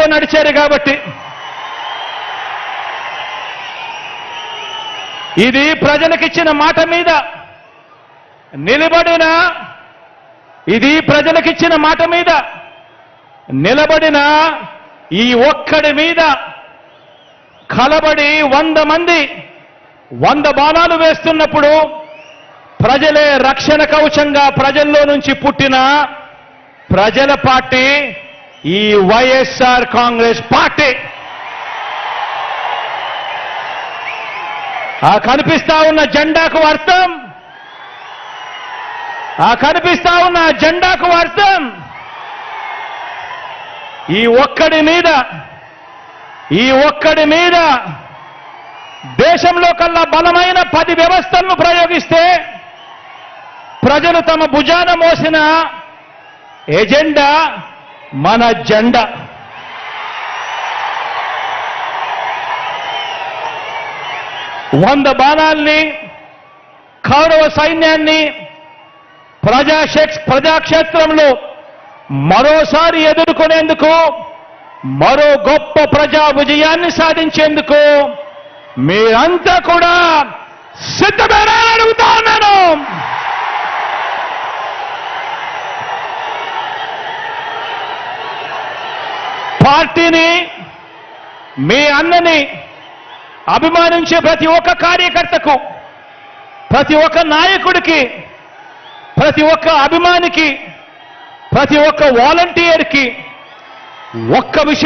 నిబద్ధతతో నడిచారు కాబట్టి. ఇది ప్రజలకిచ్చిన మాట మీద నిలబడిన ఇది ప్రజలకిచ్చిన మాట మీద నిలబడిన ఈ ఒక్కడి మీద కలబడి వంద మంది వంద బాణాలు వేస్తున్నప్పుడు ప్రజలే రక్షణ కవచంగా ప్రజల్లో నుంచి పుట్టిన ప్రజల పార్టీ ఈ వైఎస్ఆర్ కాంగ్రెస్ పార్టీ. ఆ కనిపిస్తా ఉన్న జెండాకు అర్థం. ఆ కనిపిస్తా ఉన్న జెండాకు అర్థం. ఈ ఒక్కడి మీద ఈ ఒక్కడి మీద దేశంలో కల్లా బలమైన పది వ్యవస్థలను ప్రయోగిస్తే ప్రజలు తమ భుజాన మోసిన ఎజెండా మన జెండా. వంద బాణాల్ని కౌరవ సైన్యాన్ని ప్రజాక్షే ప్రజాక్షేత్రంలో మరోసారి ఎదుర్కొనేందుకు మరో గొప్ప ప్రజా విజయాన్ని సాధించేందుకు మీరంతా కూడా సిద్ధమేనా అని పార్టీని మీ అన్నని అభిమానించే ప్రతి ఒక్క కార్యకర్తకు ప్రతి ఒక్క నాయకుడికి ప్రతి ఒక్క అభిమానికి ప్రతి ఒక్క వాలంటీర్కి ఒక్క విషయం